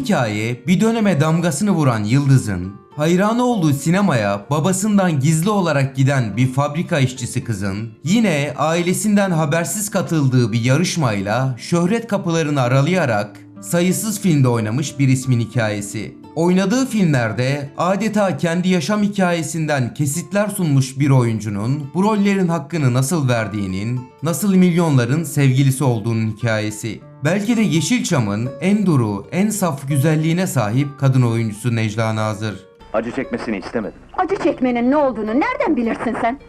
hikaye bir döneme damgasını vuran Yıldız'ın hayranı olduğu sinemaya babasından gizli olarak giden bir fabrika işçisi kızın yine ailesinden habersiz katıldığı bir yarışmayla şöhret kapılarını aralayarak sayısız filmde oynamış bir ismin hikayesi. Oynadığı filmlerde adeta kendi yaşam hikayesinden kesitler sunmuş bir oyuncunun bu rollerin hakkını nasıl verdiğinin, nasıl milyonların sevgilisi olduğunun hikayesi. Belki de Yeşilçam'ın en duru, en saf güzelliğine sahip kadın oyuncusu Necla Nazır. Acı çekmesini istemedim. Acı çekmenin ne olduğunu nereden bilirsin sen?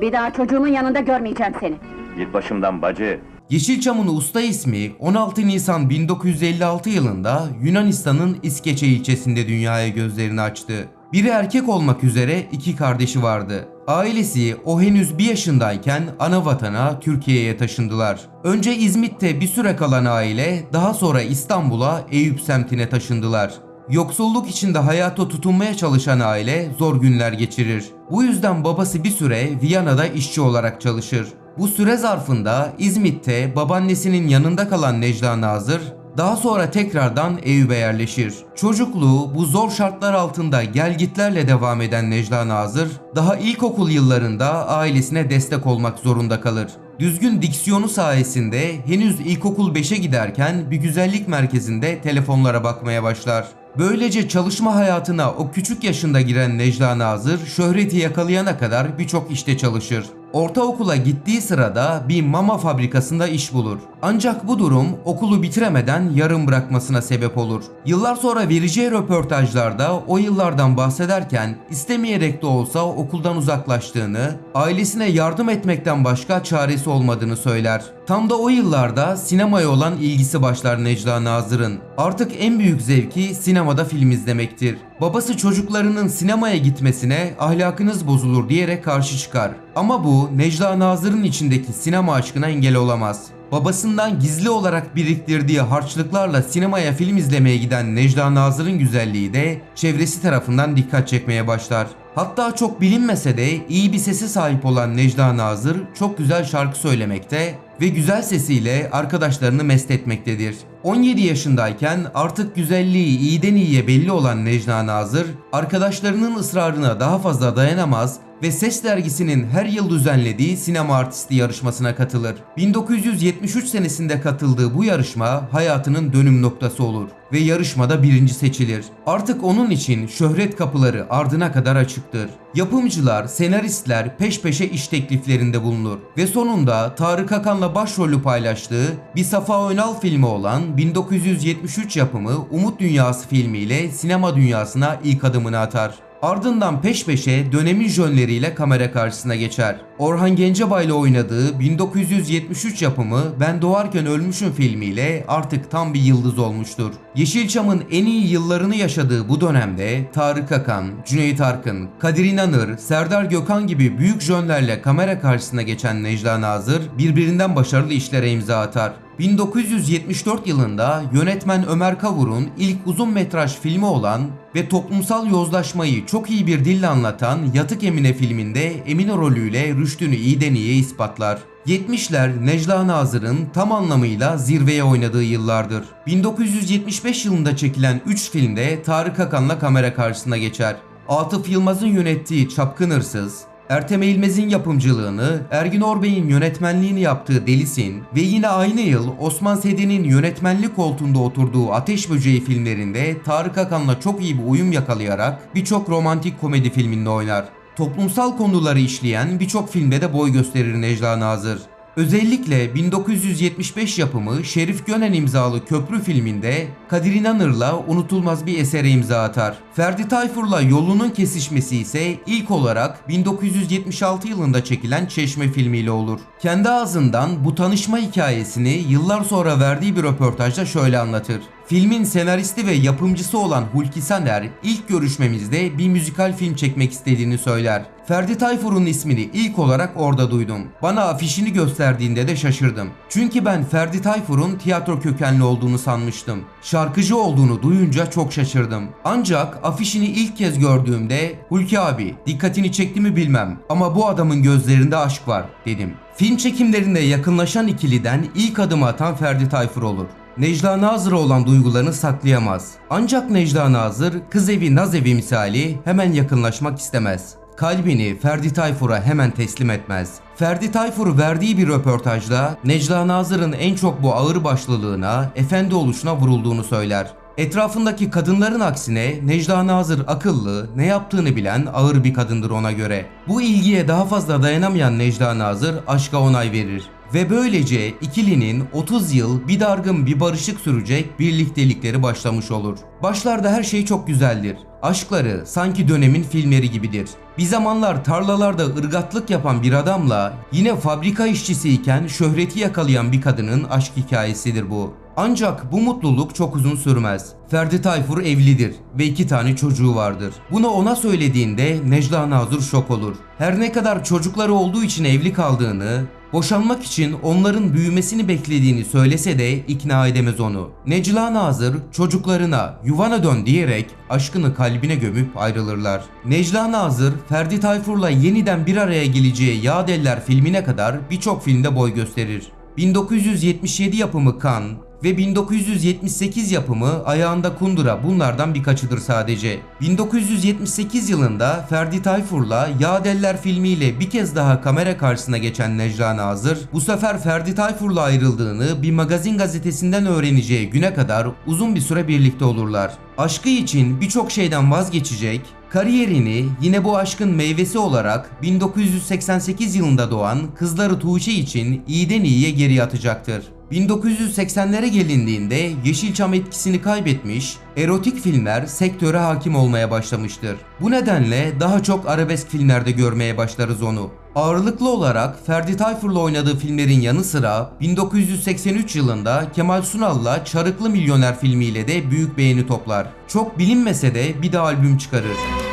Bir daha çocuğumun yanında görmeyeceğim seni. Git başımdan bacı. Yeşilçam'ın usta ismi 16 Nisan 1956 yılında Yunanistan'ın İskeçe ilçesinde dünyaya gözlerini açtı. Biri erkek olmak üzere iki kardeşi vardı. Ailesi o henüz bir yaşındayken ana vatana Türkiye'ye taşındılar. Önce İzmit'te bir süre kalan aile daha sonra İstanbul'a Eyüp semtine taşındılar. Yoksulluk içinde hayata tutunmaya çalışan aile zor günler geçirir. Bu yüzden babası bir süre Viyana'da işçi olarak çalışır. Bu süre zarfında İzmit'te babaannesinin yanında kalan Necla Nazır daha sonra tekrardan Eyüp'e yerleşir. Çocukluğu bu zor şartlar altında gelgitlerle devam eden Necla Nazır, daha ilkokul yıllarında ailesine destek olmak zorunda kalır. Düzgün diksiyonu sayesinde henüz ilkokul 5'e giderken bir güzellik merkezinde telefonlara bakmaya başlar. Böylece çalışma hayatına o küçük yaşında giren Necla Nazır şöhreti yakalayana kadar birçok işte çalışır. Ortaokula gittiği sırada bir mama fabrikasında iş bulur. Ancak bu durum okulu bitiremeden yarım bırakmasına sebep olur. Yıllar sonra vereceği röportajlarda o yıllardan bahsederken istemeyerek de olsa okuldan uzaklaştığını, ailesine yardım etmekten başka çaresi olmadığını söyler. Tam da o yıllarda sinemaya olan ilgisi başlar Necla Nazır'ın. Artık en büyük zevki sinemada film izlemektir. Babası çocuklarının sinemaya gitmesine ahlakınız bozulur diyerek karşı çıkar. Ama bu Necla Nazır'ın içindeki sinema aşkına engel olamaz. Babasından gizli olarak biriktirdiği harçlıklarla sinemaya film izlemeye giden Necla Nazır'ın güzelliği de çevresi tarafından dikkat çekmeye başlar. Hatta çok bilinmese de iyi bir sesi sahip olan Necla Nazır çok güzel şarkı söylemekte ve güzel sesiyle arkadaşlarını mest etmektedir. 17 yaşındayken artık güzelliği iyiden iyiye belli olan Necla Nazır, arkadaşlarının ısrarına daha fazla dayanamaz ve Ses dergisinin her yıl düzenlediği sinema artisti yarışmasına katılır. 1973 senesinde katıldığı bu yarışma hayatının dönüm noktası olur ve yarışmada birinci seçilir. Artık onun için şöhret kapıları ardına kadar açıktır. Yapımcılar, senaristler peş peşe iş tekliflerinde bulunur ve sonunda Tarık Akan'la başrolü paylaştığı bir Safa Önal filmi olan 1973 yapımı Umut Dünyası filmiyle sinema dünyasına ilk adımını atar. Ardından peş peşe dönemin jönleriyle kamera karşısına geçer. Orhan Gencebay'la oynadığı 1973 yapımı Ben Doğarken Ölmüşüm filmiyle artık tam bir yıldız olmuştur. Yeşilçam'ın en iyi yıllarını yaşadığı bu dönemde Tarık Akan, Cüneyt Arkın, Kadir İnanır, Serdar Gökhan gibi büyük jönlerle kamera karşısına geçen Necla Nazır birbirinden başarılı işlere imza atar. 1974 yılında yönetmen Ömer Kavur'un ilk uzun metraj filmi olan ve toplumsal yozlaşmayı çok iyi bir dille anlatan Yatık Emine filminde Emine rolüyle rüştünü iyiden iyiye ispatlar. 70'ler Necla Nazır'ın tam anlamıyla zirveye oynadığı yıllardır. 1975 yılında çekilen 3 filmde Tarık Akan'la kamera karşısına geçer. Atıf Yılmaz'ın yönettiği Çapkın Hırsız, Ertem Eğilmez'in yapımcılığını, Ergin Orbey'in yönetmenliğini yaptığı Delisin ve yine aynı yıl Osman Sedi'nin yönetmenlik koltuğunda oturduğu Ateş Böceği filmlerinde Tarık Akan'la çok iyi bir uyum yakalayarak birçok romantik komedi filminde oynar. Toplumsal konuları işleyen birçok filmde de boy gösterir Necla Nazır. Özellikle 1975 yapımı Şerif Gönen imzalı Köprü filminde Kadir İnanır'la unutulmaz bir esere imza atar. Ferdi Tayfur'la yolunun kesişmesi ise ilk olarak 1976 yılında çekilen Çeşme filmiyle olur. Kendi ağzından bu tanışma hikayesini yıllar sonra verdiği bir röportajda şöyle anlatır. Filmin senaristi ve yapımcısı olan Hulki Saner ilk görüşmemizde bir müzikal film çekmek istediğini söyler. Ferdi Tayfur'un ismini ilk olarak orada duydum. Bana afişini gösterdiğinde de şaşırdım. Çünkü ben Ferdi Tayfur'un tiyatro kökenli olduğunu sanmıştım. Şarkıcı olduğunu duyunca çok şaşırdım. Ancak afişini ilk kez gördüğümde Hulki abi dikkatini çekti mi bilmem ama bu adamın gözlerinde aşk var dedim. Film çekimlerinde yakınlaşan ikiliden ilk adımı atan Ferdi Tayfur olur. Necla Nazır'a olan duygularını saklayamaz. Ancak Necla Nazır kız evi naz evi misali hemen yakınlaşmak istemez. Kalbini Ferdi Tayfur'a hemen teslim etmez. Ferdi Tayfur verdiği bir röportajda Necla Nazır'ın en çok bu ağır başlılığına, efendi oluşuna vurulduğunu söyler. Etrafındaki kadınların aksine Necla Nazır akıllı, ne yaptığını bilen ağır bir kadındır ona göre. Bu ilgiye daha fazla dayanamayan Necla Nazır aşka onay verir. Ve böylece ikilinin 30 yıl bir dargın bir barışık sürecek birliktelikleri başlamış olur. Başlarda her şey çok güzeldir. Aşkları sanki dönemin filmleri gibidir. Bir zamanlar tarlalarda ırgatlık yapan bir adamla yine fabrika işçisiyken şöhreti yakalayan bir kadının aşk hikayesidir bu. Ancak bu mutluluk çok uzun sürmez. Ferdi Tayfur evlidir ve iki tane çocuğu vardır. Bunu ona söylediğinde Necla Nazır şok olur. Her ne kadar çocukları olduğu için evli kaldığını, boşanmak için onların büyümesini beklediğini söylese de ikna edemez onu. Necla Nazır çocuklarına yuvana dön diyerek aşkını kalbine gömüp ayrılırlar. Necla Nazır Ferdi Tayfur'la yeniden bir araya geleceği Yadeller filmine kadar birçok filmde boy gösterir. 1977 yapımı Kan ve 1978 yapımı Ayağında Kundura bunlardan birkaçıdır sadece. 1978 yılında Ferdi Tayfur'la Yadeller filmiyle bir kez daha kamera karşısına geçen Necla Nazır, bu sefer Ferdi Tayfur'la ayrıldığını bir magazin gazetesinden öğreneceği güne kadar uzun bir süre birlikte olurlar. Aşkı için birçok şeyden vazgeçecek, Kariyerini yine bu aşkın meyvesi olarak 1988 yılında doğan kızları Tuğçe için iyiden iyiye geri atacaktır. 1980'lere gelindiğinde Yeşilçam etkisini kaybetmiş, erotik filmler sektöre hakim olmaya başlamıştır. Bu nedenle daha çok arabesk filmlerde görmeye başlarız onu. Ağırlıklı olarak Ferdi Tayfur'la oynadığı filmlerin yanı sıra 1983 yılında Kemal Sunal'la Çarıklı Milyoner filmiyle de büyük beğeni toplar. Çok bilinmese de bir de albüm çıkarır.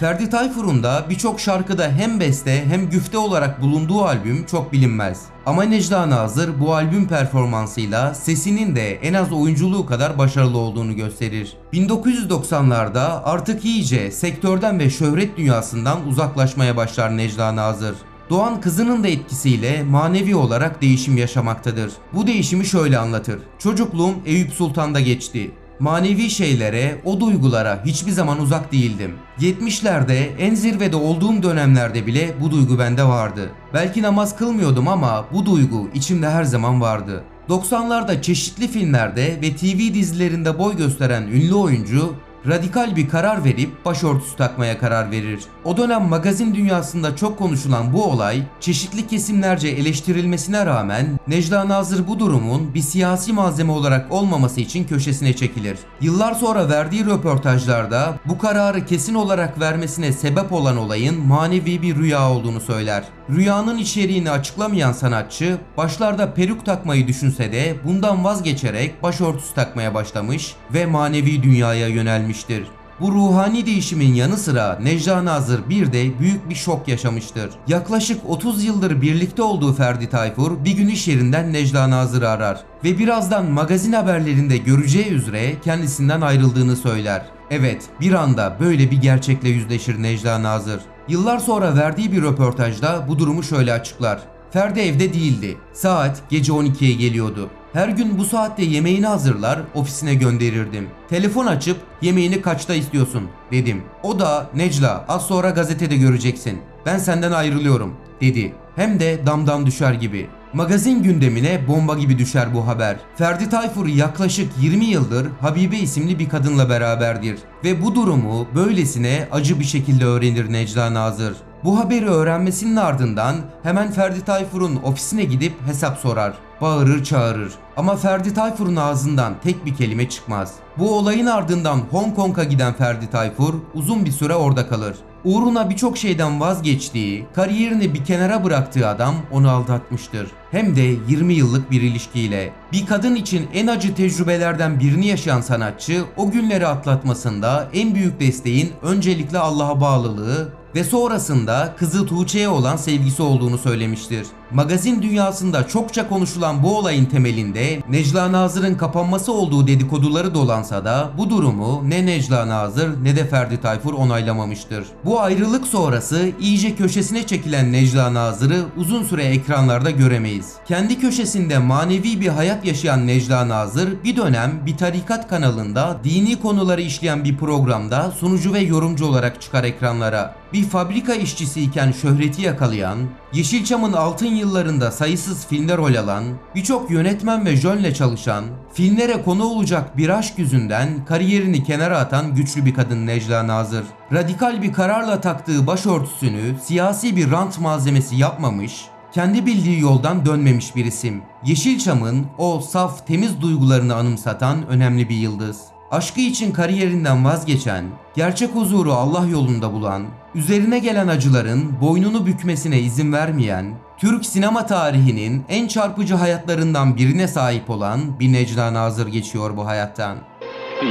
Ferdi Tayfur'un da birçok şarkıda hem beste hem güfte olarak bulunduğu albüm çok bilinmez. Ama Necla Nazır bu albüm performansıyla sesinin de en az oyunculuğu kadar başarılı olduğunu gösterir. 1990'larda artık iyice sektörden ve şöhret dünyasından uzaklaşmaya başlar Necla Nazır. Doğan kızının da etkisiyle manevi olarak değişim yaşamaktadır. Bu değişimi şöyle anlatır. Çocukluğum Eyüp Sultan'da geçti. Manevi şeylere, o duygulara hiçbir zaman uzak değildim. 70'lerde en zirvede olduğum dönemlerde bile bu duygu bende vardı. Belki namaz kılmıyordum ama bu duygu içimde her zaman vardı. 90'larda çeşitli filmlerde ve TV dizilerinde boy gösteren ünlü oyuncu radikal bir karar verip başörtüsü takmaya karar verir. O dönem magazin dünyasında çok konuşulan bu olay çeşitli kesimlerce eleştirilmesine rağmen Necla Nazır bu durumun bir siyasi malzeme olarak olmaması için köşesine çekilir. Yıllar sonra verdiği röportajlarda bu kararı kesin olarak vermesine sebep olan olayın manevi bir rüya olduğunu söyler. Rüyanın içeriğini açıklamayan sanatçı başlarda peruk takmayı düşünse de bundan vazgeçerek başörtüsü takmaya başlamış ve manevi dünyaya yönelmiştir. Bu ruhani değişimin yanı sıra Necla Nazır bir de büyük bir şok yaşamıştır. Yaklaşık 30 yıldır birlikte olduğu Ferdi Tayfur bir gün iş yerinden Necla Nazır'ı arar ve birazdan magazin haberlerinde göreceği üzere kendisinden ayrıldığını söyler. Evet, bir anda böyle bir gerçekle yüzleşir Necla Nazır. Yıllar sonra verdiği bir röportajda bu durumu şöyle açıklar. Ferdi evde değildi. Saat gece 12'ye geliyordu. Her gün bu saatte yemeğini hazırlar, ofisine gönderirdim. Telefon açıp yemeğini kaçta istiyorsun dedim. O da Necla az sonra gazetede göreceksin. Ben senden ayrılıyorum dedi. Hem de damdan düşer gibi. Magazin gündemine bomba gibi düşer bu haber. Ferdi Tayfur yaklaşık 20 yıldır Habibe isimli bir kadınla beraberdir. Ve bu durumu böylesine acı bir şekilde öğrenir Necla Nazır. Bu haberi öğrenmesinin ardından hemen Ferdi Tayfur'un ofisine gidip hesap sorar. Bağırır çağırır. Ama Ferdi Tayfur'un ağzından tek bir kelime çıkmaz. Bu olayın ardından Hong Kong'a giden Ferdi Tayfur uzun bir süre orada kalır. Uğruna birçok şeyden vazgeçtiği, kariyerini bir kenara bıraktığı adam onu aldatmıştır. Hem de 20 yıllık bir ilişkiyle. Bir kadın için en acı tecrübelerden birini yaşayan sanatçı o günleri atlatmasında en büyük desteğin öncelikle Allah'a bağlılığı ve sonrasında kızı Tuğçe'ye olan sevgisi olduğunu söylemiştir. Magazin dünyasında çokça konuşulan bu olayın temelinde Necla Nazır'ın kapanması olduğu dedikoduları dolansa da bu durumu ne Necla Nazır ne de Ferdi Tayfur onaylamamıştır. Bu ayrılık sonrası iyice köşesine çekilen Necla Nazır'ı uzun süre ekranlarda göremeyiz. Kendi köşesinde manevi bir hayat yaşayan Necla Nazır bir dönem bir tarikat kanalında dini konuları işleyen bir programda sunucu ve yorumcu olarak çıkar ekranlara. Bir fabrika işçisiyken şöhreti yakalayan, Yeşilçam'ın altın yıllarında sayısız filmler rol alan, birçok yönetmen ve jönle çalışan, filmlere konu olacak bir aşk yüzünden kariyerini kenara atan güçlü bir kadın Necla Nazır. Radikal bir kararla taktığı başörtüsünü siyasi bir rant malzemesi yapmamış, kendi bildiği yoldan dönmemiş bir isim. Yeşilçam'ın o saf temiz duygularını anımsatan önemli bir yıldız. Aşkı için kariyerinden vazgeçen, gerçek huzuru Allah yolunda bulan, üzerine gelen acıların boynunu bükmesine izin vermeyen, Türk sinema tarihinin en çarpıcı hayatlarından birine sahip olan bir Necla Nazır geçiyor bu hayattan.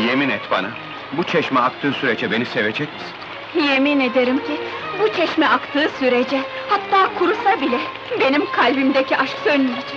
Yemin et bana. Bu çeşme aktığı sürece beni sevecek misin? Yemin ederim ki bu çeşme aktığı sürece hatta kurusa bile benim kalbimdeki aşk sönmeyecek.